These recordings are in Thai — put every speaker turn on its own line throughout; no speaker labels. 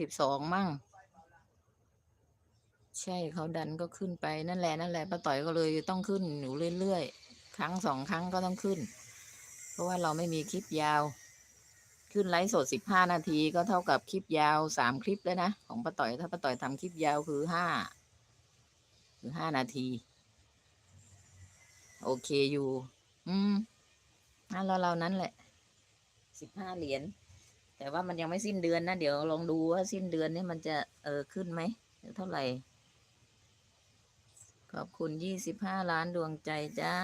สิบสองมั่ง ใช่เขาดันก็ขึ้นไปนั่นแหละนั่นแหละป้าต่อยก็เลยต้องขึ้นอยู่เรื่อยๆครั้งสองครั้งก็ต้องขึ้น เพราะว่าเราไม่มีคลิปยาว ขึ้นไลฟ์สดสิบห้านาทีก็เท่ากับคลิปยาวสามคลิปแล้วนะของป้าต่อยถ้าป้าต่อยทำคลิปยาวคือห้าคือห้านาที โอเคอยู่ อืมนั่นเราเรานั้นแหละสิบห้าเหรียญ แต่ว่ามันยังไม่สิ้นเดือนนะ เดี๋ยวลองดูว่าสิ้นเดือนนี้มันจะเออขึ้นไหมเท่าไหร่ ขอบคุณยี่สิบห้าล้านดวงใจจ้า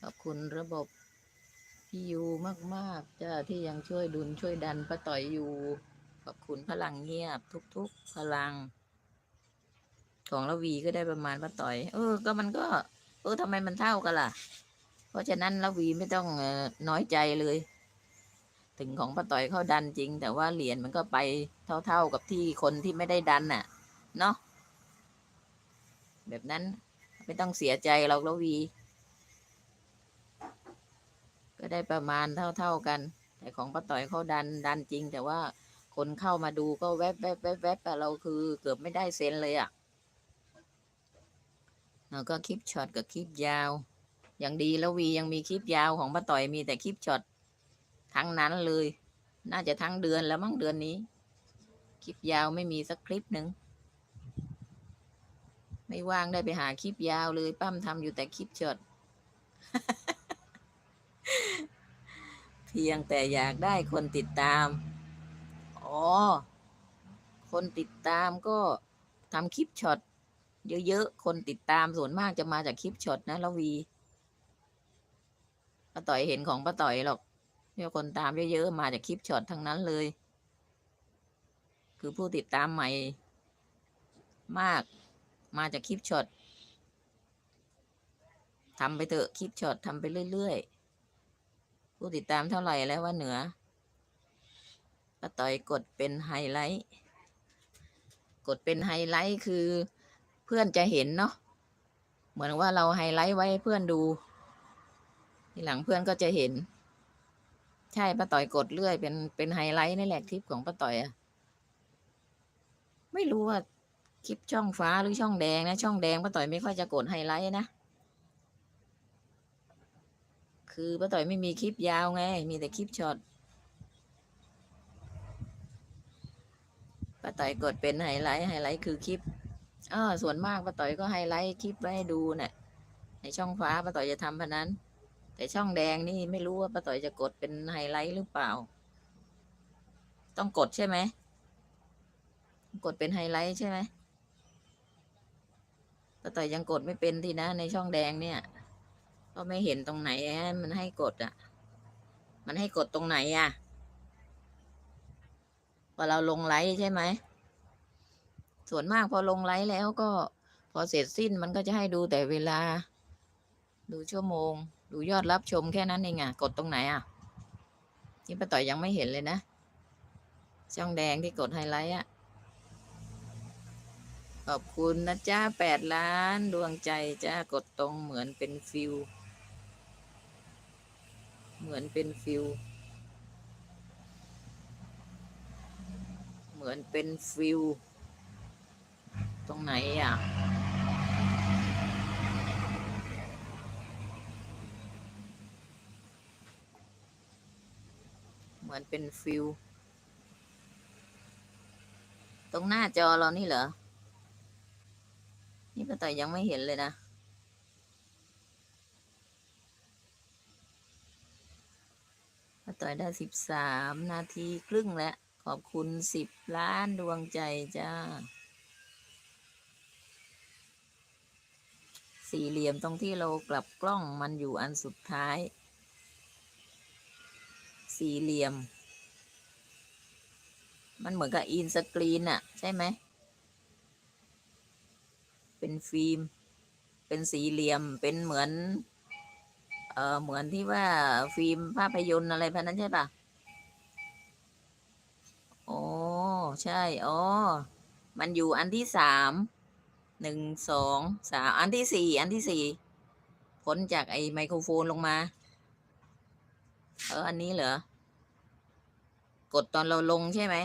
ขอบคุณระบบพี่ยูมาก ๆ จ้า ที่ยังช่วยดุลช่วยดันป้าต่อยอยู่ ขอบคุณพลังเงียบ ทุก ๆ พลัง ของละวีก็ได้ประมาณป้าต่อย เออ ก็มันก็ เออทำไมมันเท่ากันล่ะ เพราะฉะนั้นละวีไม่ต้องน้อยใจเลย ถึงของป้าต่อยเขาดันจริง แต่ว่าเหรียญมันก็ไปเท่า ๆกับที่คนที่ไม่ได้ดันน่ะ เนาะแบบนั้นไม่ต้องเสียใจหรอกละวี ก็ได้ประมาณเท่าๆกัน แต่ของป้าต่อยเขาดันดันจริง แต่ว่าคนเข้ามาดูก็แวบแวบแวบแวบแต่เราคือเกือบไม่ได้เซ็นเลยอะ่ะแล้วก็คลิปช็อตกับคลิปยาว อย่างดีแล้ววียังมีคลิปยาวของป้าต่อยมีแต่คลิปช็อต ทั้งนั้นเลย น่าจะทั้งเดือนแล้วมั้งเดือนนี้ คลิปยาวไม่มีสักคลิปหนึ่ง ไม่ว่างได้ไปหาคลิปยาวเลยปั้มทำอยู่แต่คลิปช็อตเพียงแต่อยากได้คนติดตาม อ๋อ คนติดตามก็ทำคลิปช็อตเยอะๆ คนติดตามส่วนมากจะมาจากคลิปช็อตนะละวีป้าต่อยเห็นของป้าต่อยหรอก เดี๋ยคนตามเยอะๆมาจากคลิปช็อตทั้งนั้นเลย คือผู้ติดตามใหม่ มากมาจากคลิปช็อตทำไปเถอะคลิปช็อตทำไปเรื่อยๆ ผู้ติดตามเท่าไหร่แล้วว่าเหนือป้าต่อยกดเป็นไฮไลท์ กดเป็นไฮไลท์คือเพื่อนจะเห็นเนาะ เหมือนว่าเราไฮไลท์ไว้เพื่อนดู ทีหลังเพื่อนก็จะเห็น ใช่ป้าต่อยกดเรื่อยเป็นเป็นไฮไลท์นี่แหละคลิปของป้าต่อยอะไม่รู้ว่าคลิปช่องฟ้าหรือช่องแดงนะช่องแดงป้าต่อยไม่ค่อยจะกดไฮไลท์นะคือป้าต่อยไม่มีคลิปยาวไง มีแต่คลิปช็อตป้าต่อยกดเป็นไฮไลท์ไฮไลท์คือคลิปเออส่วนมากป้าต่อยก็ไฮไลท์คลิปไว้ให้ดูเนะ่ะในช่องฟ้าป้าต่อยจะทำพนั้น แต่ช่องแดงนี่ไม่รู้ว่าป้าต่อยจะกดเป็นไฮไลท์หรือเปล่า ต้องกดใช่ไหม กดเป็นไฮไลท์ใช่ไหมป้าต่อยยังกดไม่เป็นทีนะ ในช่องแดงเนี่ยก็ไม่เห็นตรงไหนมันให้กดอะ มันให้กดตรงไหนอะพอเราลงไลฟ์ใช่ไหม ส่วนมากพอลงไลฟ์แล้วก็ พอเสร็จสิ้นมันก็จะให้ดูแต่เวลา ดูชั่วโมง ดูยอดรับชมแค่นั้นเองอะ กดตรงไหนอะที่ป้าต่อยยังไม่เห็นเลยนะ ช่องแดงที่กดไฮไลท์อะ ขอบคุณนะจ้าแปดล้านดวงใจจ้ากดตรงเหมือนเป็นฟิว เหมือนเป็นฟิว เหมือนเป็นฟิว ตรงไหนอะ เหมือนเป็นฟิว ตรงหน้าจอเรานี่เหรอ นี่ป้าต่อยยังไม่เห็นเลยนะป้าต่อยได้สิบสามนาทีครึ่งแล้ว ขอบคุณสิบล้านดวงใจจ้าสี่เหลี่ยมตรงที่เรากลับกล้องมันอยู่อันสุดท้าย สี่เหลี่ยม มันเหมือนกับอินสกรีนอะใช่ไหม เป็นฟิล์ม เป็นสี่เหลี่ยม เป็นเหมือน เออเหมือนที่ว่าฟิล์มภาพยนตร์อะไรพวกนั้นใช่ปะโอ้ใช่อ๋อมันอยู่อันที่สาม หนึ่ง สอง สาม อันที่สี่ อันที่สี่พ้นจากไอ้ไมโครโฟนลงมา เอออันนี้เหรอกดตอนเราลงใช่ไหม